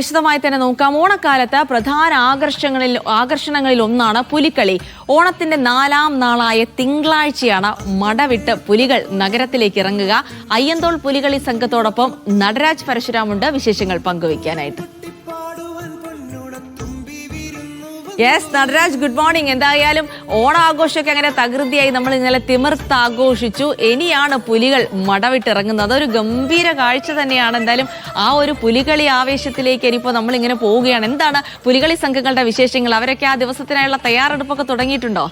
വിശദമായി തന്നെ നോക്കാം. ഓണക്കാലത്ത് പ്രധാന ആകർഷണങ്ങളിൽ ആകർഷണങ്ങളിൽ ഒന്നാണ് പുലിക്കളി. ഓണത്തിന്റെ നാലാം നാളായ തിങ്കളാഴ്ചയാണ് മടവിട്ട് പുലികൾ നഗരത്തിലേക്ക് ഇറങ്ങുക. അയ്യന്തോൾ പുലികളി സംഘത്തോടൊപ്പം നടരാജ് പരശുരാമുണ്ട് വിശേഷങ്ങൾ പങ്കുവയ്ക്കാനായിട്ട്. യെസ് നടരാജ് ഗുഡ് മോർണിംഗ് എന്തായാലും ഓണാഘോഷമൊക്കെ അങ്ങനെ തകൃതിയായി നമ്മൾ ഇന്നലെ തിമിർത്ത് ആഘോഷിച്ചു ഇനിയാണ് പുലികൾ മടവിട്ടിറങ്ങുന്നത്. അതൊരു ഗംഭീര കാഴ്ച തന്നെയാണ്. എന്തായാലും ആ ഒരു പുലികളി ആവേശത്തിലേക്ക് ഇനിയിപ്പോൾ നമ്മളിങ്ങനെ പോവുകയാണ്. എന്താണ് പുലികളി സംഘങ്ങളുടെ വിശേഷങ്ങൾ? അവരൊക്കെ ആ ദിവസത്തിനായുള്ള തയ്യാറെടുപ്പൊക്കെ തുടങ്ങിയിട്ടുണ്ടോ?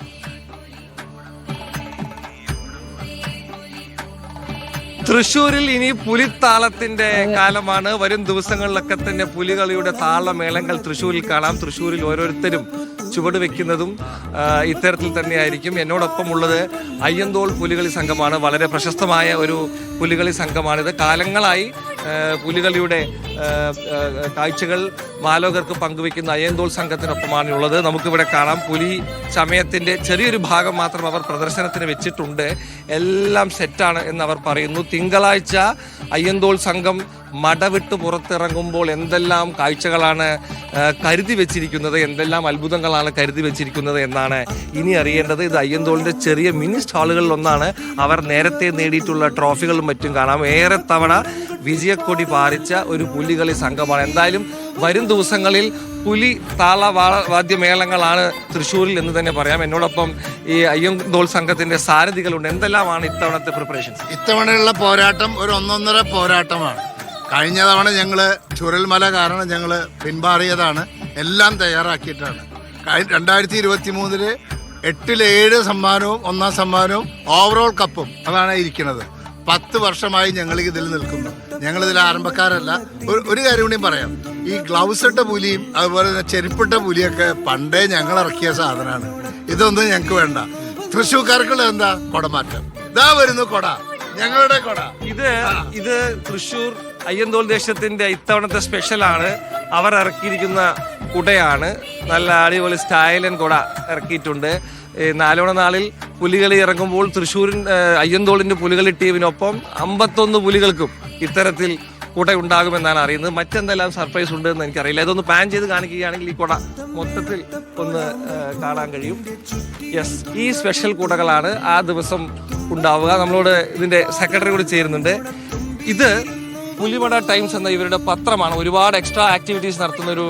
തൃശ്ശൂരിൽ ഇനി പുലിത്താളത്തിന്റെ കാലമാണ്. വരും ദിവസങ്ങളിലൊക്കെ തന്നെ പുലികളിയുടെ താളമേളങ്ങൾ തൃശ്ശൂരിൽ കാണാം. തൃശ്ശൂരിൽ ഓരോരുത്തരും ചുവട് വെക്കുന്നതും ഇത്തരത്തിൽ തന്നെയായിരിക്കും. എന്നോടൊപ്പം ഉള്ളത് അയ്യന്തോൾ പുലികളി സംഘമാണ്. വളരെ പ്രശസ്തമായ ഒരു പുലികളി സംഘമാണിത്. കാലങ്ങളായി പുലികളിയുടെ കാഴ്ചകൾ മാലോകർക്ക് പങ്കുവെക്കുന്ന അയ്യന്തോൾ സംഘത്തിനൊപ്പമാണ് ഉള്ളത്. നമുക്കിവിടെ കാണാം പുലി സമയത്തിന്റെ ചെറിയൊരു ഭാഗം മാത്രം അവർ പ്രദർശനത്തിന് വെച്ചിട്ടുണ്ട്. എല്ലാം സെറ്റാണ് അവർ പറയുന്നു. തിങ്കളാഴ്ച അയ്യന്തോൾ സംഘം മടവിട്ട് പുറത്തിറങ്ങുമ്പോൾ എന്തെല്ലാം കാഴ്ചകളാണ് കരുതി വെച്ചിരിക്കുന്നത് എന്തെല്ലാം അത്ഭുതങ്ങളാണ് കരുതി വെച്ചിരിക്കുന്നത് എന്നാണ് ഇനി അറിയേണ്ടത്. ഇത് അയ്യന്തോളിന്റെ ചെറിയ മിനി സ്റ്റാളുകളിൽ ഒന്നാണ് അവർ നേരത്തെ നേടിയിട്ടുള്ള ട്രോഫികളും മറ്റും കാണാം. ഏറെ തവണ വിജയക്കൊടി പാറിച്ച ഒരു പുലികളി സംഘമാണ്. എന്തായാലും വരും ദിവസങ്ങളിൽ പുലി താള വാദ്യമേളങ്ങളാണ് തൃശ്ശൂരിൽ എന്ന് തന്നെ പറയാം. എന്നോടൊപ്പം ഈ അയ്യന്തോൾ സംഘത്തിന്റെ സാരഥികളുണ്ട്. എന്തെല്ലാമാണ് ഇത്തവണത്തെ പ്രിപ്പറേഷൻസ് ഇത്തവണയുള്ള പോരാട്ടം ഒരു ഒന്നൊന്നര പോരാട്ടമാണ്. കഴിഞ്ഞ തവണ ഞങ്ങൾ ചുരൽമല കാരണം ഞങ്ങൾ പിന്മാറിയതാണ് എല്ലാം തയ്യാറാക്കിയിട്ടാണ്. രണ്ടായിരത്തി ഇരുപത്തി മൂന്നിൽ എട്ടിൽ ഏഴ് സമ്മാനവും ഒന്നാം സമ്മാനവും ഓവറോൾ കപ്പും അതാണ് ഇരിക്കുന്നത്. പത്ത് വർഷമായി ഞങ്ങൾ ഇതിൽ നിൽക്കുന്നു. ഞങ്ങൾ ഇതിൽ ആരംഭക്കാരല്ല. ഒരു കാര്യം കൂടിയും പറയാം. ഈ ഗ്ലൗസ് ഇട്ട പുലിയും അതുപോലെ തന്നെ ചെരുപ്പിട്ട പുലിയൊക്കെ പണ്ടേ ഞങ്ങൾ ഇറക്കിയ സാധനമാണ്. ഇതൊന്നും ഞങ്ങൾക്ക് വേണ്ട. തൃശ്ശൂർക്കാർക്കുള്ള എന്താ? കൊടമാറ്റം. ഇതാ വരുന്നു കൊട. ഞങ്ങളുടെ കൊട. ഇത് ഇത് തൃശ്ശൂർ അയ്യന്തോൾ ദേശത്തിന്റെ ഇത്തവണത്തെ സ്പെഷ്യലാണ്. അവർ ഇറക്കിയിരിക്കുന്ന കുടയാണ്. നല്ല അടിപൊളി സ്റ്റൈലൻ കുട ഇറക്കിയിട്ടുണ്ട്. നാലോണ നാളിൽ പുലികളി ഇറങ്ങുമ്പോൾ തൃശ്ശൂരിൻ അയ്യന്തോളിന്റെ പുലികളി ടീമിനൊപ്പം അമ്പത്തൊന്ന് പുലികൾക്കും ഇത്തരത്തിൽ കുട ഉണ്ടാകുമെന്നാണ് അറിയുന്നത്. മറ്റെന്തെല്ലാം സർപ്രൈസ് ഉണ്ട് എന്ന് എനിക്കറിയില്ല. ഇതൊന്ന് പാൻ ചെയ്ത് കാണിക്കുകയാണെങ്കിൽ ഈ കുട മൊത്തത്തിൽ ഒന്ന് കാണാൻ കഴിയും. യെസ് ഈ സ്പെഷ്യൽ കൂടകളാണ് ആ ദിവസം ഉണ്ടാവുക. നമ്മളോട് ഇതിന്റെ സെക്രട്ടറി കൂടി ചേരുന്നുണ്ട്. ഇത് പുലിമട ടൈംസ് എന്ന ഇവരുടെ പത്രമാണ്. ഒരുപാട് എക്സ്ട്രാ ആക്ടിവിറ്റീസ് നടത്തുന്ന ഒരു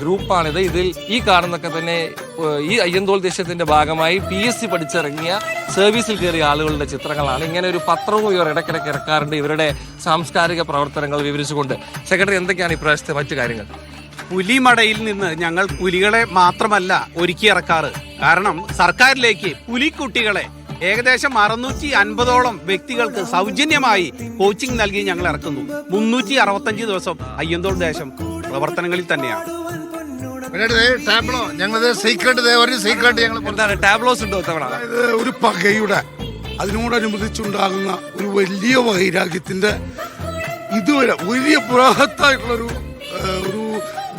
ഗ്രൂപ്പാണിത്. ഇതിൽ ഈ കാണുന്നൊക്കെ തന്നെ ഈ അയ്യന്തോൾ ദേശത്തിന്റെ ഭാഗമായി പി എസ് സി പഠിച്ചിറങ്ങിയ സർവീസിൽ കയറിയ ആളുകളുടെ ചിത്രങ്ങളാണ്. ഇങ്ങനെ ഒരു പത്രവും ഇവർ ഇടയ്ക്കിടയ്ക്ക് ഇറക്കാറുണ്ട്. ഇവരുടെ സാംസ്കാരിക പ്രവർത്തനങ്ങൾ വിവരിച്ചുകൊണ്ട്. സെക്രട്ടറി എന്തൊക്കെയാണ് ഇപ്രാവശ്യത്തെ മറ്റു കാര്യങ്ങൾ? പുലിമടയിൽ നിന്ന് ഞങ്ങൾ പുലികളെ മാത്രമല്ല ഒരുക്കി ഇറക്കാറ്. കാരണം സർക്കാരിലേക്ക് പുലിക്കുട്ടികളെ ഏകദേശം അറുന്നൂറ്റി അൻപതോളം വ്യക്തികൾക്ക് സൗജന്യമായി കോച്ചിങ് നൽകി ഞങ്ങൾ ഇറക്കുന്നു. മുന്നൂറ്റി അറുപത്തഞ്ച് ദിവസം അയ്യന്തോൾ ദേശം പ്രവർത്തനങ്ങളിൽ തന്നെയാണ്. ടാബ്ലോ ഞങ്ങളത് സീക്രട്ട് ഒരു സീക്രട്ട് ഞങ്ങൾ എന്താണ് ടാബ്ലോസ് ഉണ്ടോ ഇത് ഒരു പകയുടെ അതിനോടനുബന്ധിച്ചുണ്ടാകുന്ന ഒരു വലിയ വൈരാഗ്യത്തിന്റെ ഇതുവരെ വലിയ ബൃഹത്തായിട്ടുള്ളൊരു ഏഹ്, ഒരു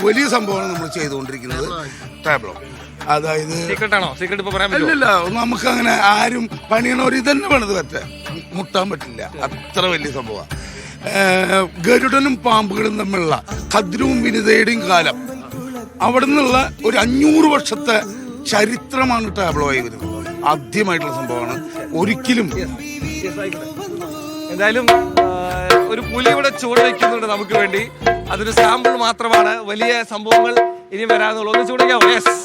വലിയ സംഭവമാണ് നമ്മൾ ചെയ്തുകൊണ്ടിരിക്കുന്നത്. ടാബ്ലോ. അതായത് സീക്രട്ട് ആണോ? സീക്രട്ട് ഇപ്പൊ പറയാൻ പറ്റുമോ? അല്ലല്ല നമുക്ക് അങ്ങനെ ആരും പണിയണവർ ഇതന്നെ പണിത് പറ്റ. മുട്ടാൻ പറ്റില്ല. അത്ര വലിയ സംഭവമാണ്. ഗരുഡനും പാമ്പുകളും തമ്മിലുള്ള ഖദ്രവും വിനിതയുടെയും കാലം. അവിടെ നിന്നുള്ള ഒരു അഞ്ഞൂറ് വർഷത്തെ ചരിത്രമാണ് ടാബ്ലോ വരുന്നത്. ആദ്യമായിട്ടുള്ള സംഭവമാണ്. ഒരിക്കലും എന്തായാലും ഒരു പുലി ഇവിടെ ചുവട് വയ്ക്കുന്നുണ്ട് നമുക്ക് വേണ്ടി. അതൊരു സാമ്പിൾ മാത്രമാണ്. വലിയ സംഭവങ്ങൾ ഇനി വരാന്നുള്ളൂ ഒന്ന് ചൂടിക്കാമോ യെസ്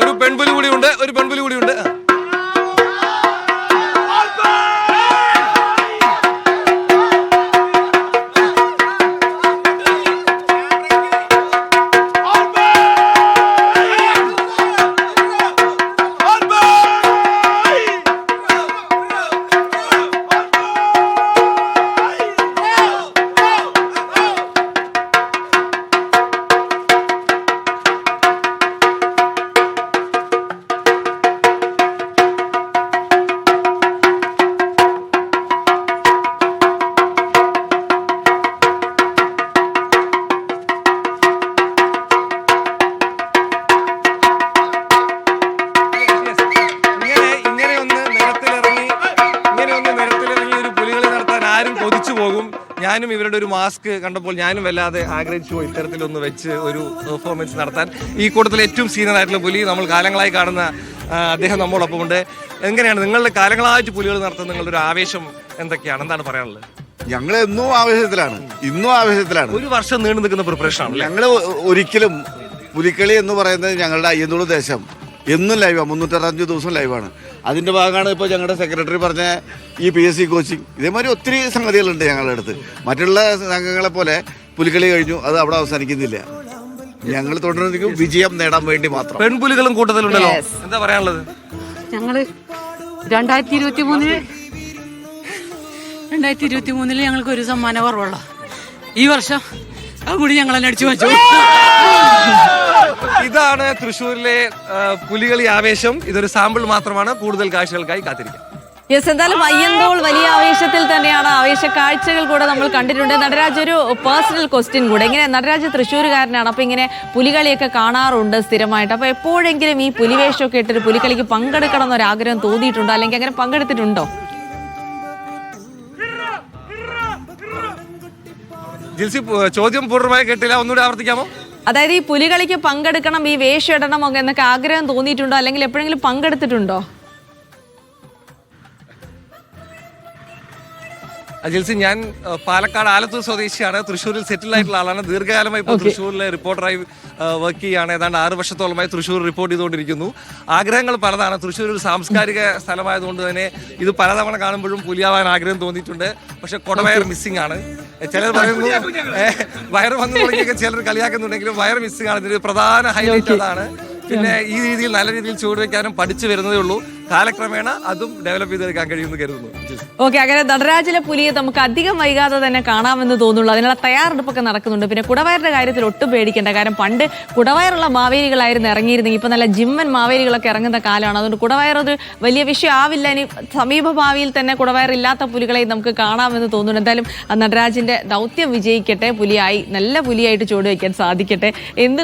ഒരു പെൺപുലി കൂടി ഉണ്ട് ഒരു പെൺപുലി കൂടി ഉണ്ട് ഞാനും ഇവരുടെ ഒരു മാസ്ക് കണ്ടപ്പോൾ ഞാനും വല്ലാതെ ആഗ്രഹിച്ചു പോയി ഇത്തരത്തിലൊന്ന് വെച്ച് ഒരു പെർഫോമൻസ് നടത്താൻ. ഈ കൂട്ടത്തിൽ ഏറ്റവും സീനിയർ ആയിട്ടുള്ള പുലി നമ്മൾ കാലങ്ങളായി കാണുന്ന അദ്ദേഹം നമ്മളൊപ്പം ഉണ്ട്. എങ്ങനെയാണ് നിങ്ങളുടെ കാലങ്ങളായിട്ട് പുലികൾ നടത്തുന്ന നിങ്ങളുടെ ഒരു ആവേശം എന്തൊക്കെയാണ്? എന്താണ് പറയാനുള്ളത്? ഞങ്ങൾ എന്നും ആവേശത്തിലാണ്. ഇന്നും ആവേശത്തിലാണ്. ഒരു വർഷം നീണ്ടു നിൽക്കുന്ന പ്രിപ്പറേഷൻ ആണ് ഞങ്ങൾ ഒരിക്കലും പുലിക്കളി എന്ന് പറയുന്നത് ഞങ്ങളുടെ അയ്യന്നൂർ ദേശം. എന്നും ലൈവാണ് മുന്നൂറ്ററുപത്തഞ്ച് ദിവസം ലൈവാണ് അതിന്റെ ഭാഗമാണ് ഇപ്പോൾ ഞങ്ങളുടെ സെക്രട്ടറി പറഞ്ഞ ഈ പി എസ് സി കോച്ചിങ് ഇതേമാതിരി ഒത്തിരി സംഗതികളുണ്ട് ഞങ്ങളുടെ അടുത്ത്. മറ്റുള്ള സംഘങ്ങളെ പോലെ പുലിക്കളി കഴിഞ്ഞു. അത് അവിടെ അവസാനിക്കുന്നില്ല. ഞങ്ങൾ തുടർന്നിരിക്കും വിജയം നേടാൻ വേണ്ടി മാത്രം. പെൺപുലികളും കൂട്ടത്തിലുണ്ടല്ലോ. എന്താ പറയാനുള്ളത്? ഞങ്ങൾ രണ്ടായിരത്തി ഇരുപത്തി മൂന്നിൽ രണ്ടായിരത്തി ഇരുപത്തി മൂന്നിൽ ഞങ്ങൾക്ക് ഒരു സമ്മാനം കുറവുള്ള. ഈ വർഷം അതും കൂടി ഞങ്ങൾ തന്നെ അടിച്ചു വെച്ചു ഇതാണ് തൃശ്ശൂരിലെ ആ, പുലികളി ആവേശം. ഇതൊരു സാമ്പിൾ മാത്രമാണ്. കൂടുതൽ കാഴ്ചകൾക്കായി കാത്തിരിക്കാം. യെസ് എന്തായാലും അയ്യന്തോൾ വലിയ ആവേശത്തിൽ തന്നെയാണ് ആവേശ കാഴ്ചകൾ കൂടെ നമ്മൾ കണ്ടിട്ടുണ്ട്. നടരാജ് ഒരു പേഴ്സണൽ ക്വസ്റ്റ്യൻ കൂടെ. ഇങ്ങനെ നടരാജ് തൃശ്ശൂരുകാരനാണ്. അപ്പൊ ഇങ്ങനെ പുലികളിയൊക്കെ കാണാറുണ്ട് സ്ഥിരമായിട്ട്. അപ്പൊ എപ്പോഴെങ്കിലും ഈ പുലിവേഷമൊക്കെ ഇട്ടൊരു പുലികളിക്ക് പങ്കെടുക്കണം എന്നൊരു ആഗ്രഹം തോന്നിയിട്ടുണ്ടോ? അല്ലെങ്കിൽ അങ്ങനെ പങ്കെടുത്തിട്ടുണ്ടോ? ജിൽസി ചോദ്യം പൂർണമായി കേട്ടില്ല. ഒന്നുകൂടി ആവർത്തിക്കാമോ? അതായത് ഈ പുലികളിക്ക് പങ്കെടുക്കണം ഈ വേഷം ഇടണം എന്നൊക്കെ ആഗ്രഹം തോന്നിയിട്ടുണ്ടോ? അല്ലെങ്കിൽ എപ്പോഴെങ്കിലും പങ്കെടുത്തിട്ടുണ്ടോ? അജിൽസി ഞാൻ പാലക്കാട് ആലത്തൂർ സ്വദേശിയാണ്. തൃശ്ശൂരിൽ സെറ്റിൽ ആയിട്ടുള്ള ആളാണ്. ദീർഘകാലമായി ഇപ്പോൾ തൃശ്ശൂരിലെ റിപ്പോർട്ടറായി വർക്ക് ചെയ്യുകയാണ് ഏതാണ്ട് ആറ് വർഷത്തോളമായി തൃശ്ശൂർ റിപ്പോർട്ട് ചെയ്തുകൊണ്ടിരിക്കുന്നു. ആഗ്രഹങ്ങൾ പലതാണ്. തൃശ്ശൂർ ഒരു സാംസ്കാരിക സ്ഥലമായതുകൊണ്ട് തന്നെ ഇത് പലതവണ കാണുമ്പോഴും പുലിയാവാൻ ആഗ്രഹം തോന്നിയിട്ടുണ്ട്. പക്ഷെ കൊടവയർ മിസ്സിംഗ് ആണ്. ചിലർ പറയുന്നു വയർ വയറ് വന്നു തുടങ്ങിയൊക്കെ ചിലർ കളിയാക്കുന്നുണ്ടെങ്കിലും വയർ മിസ്സിംഗ് ആണ്. ഇതിന്റെ പ്രധാന ഹൈലൈറ്റ് അതാണ് പിന്നെ ഈ രീതിയിൽ നല്ല രീതിയിൽ ചുവടുവെക്കാനും പഠിച്ചു വരുന്നതേ ഉള്ളൂ. കാലക്രമേണ അതും ഡെവലപ്പ് ചെയ്തെടുക്കാൻ കഴിയുമെന്ന് കരുതുന്നു. ഓക്കെ അങ്ങനെ നടരാജിലെ പുലിയെ നമുക്ക് അധികം വൈകാതെ തന്നെ കാണാമെന്ന് തോന്നുള്ളൂ. അതിനുള്ള തയ്യാറെടുപ്പൊക്കെ നടക്കുന്നുണ്ട്. പിന്നെ കുടവയറിന്റെ കാര്യത്തിൽ ഒട്ടും പേടിക്കേണ്ട കാരണം പണ്ട് കുടവയറുള്ള മാവേലികളായിരുന്നു ഇറങ്ങിയിരുന്നെങ്കിൽ ഇപ്പൊ നല്ല ജിമ്മൻ മാവേലികളൊക്കെ ഇറങ്ങുന്ന കാലമാണ്. അതുകൊണ്ട് കുടവയർ ഒരു വലിയ വിഷയം ആവില്ല. ഇനി സമീപ ഭാവിയിൽ തന്നെ കുടവയർ ഇല്ലാത്ത പുലികളെ നമുക്ക് കാണാമെന്ന് തോന്നുന്നു എന്തായാലും നടരാജിന്റെ ദൗത്യം വിജയിക്കട്ടെ. പുലിയായി നല്ല പുലിയായിട്ട് ചുവടുവെക്കാൻ സാധിക്കട്ടെ. എന്ത്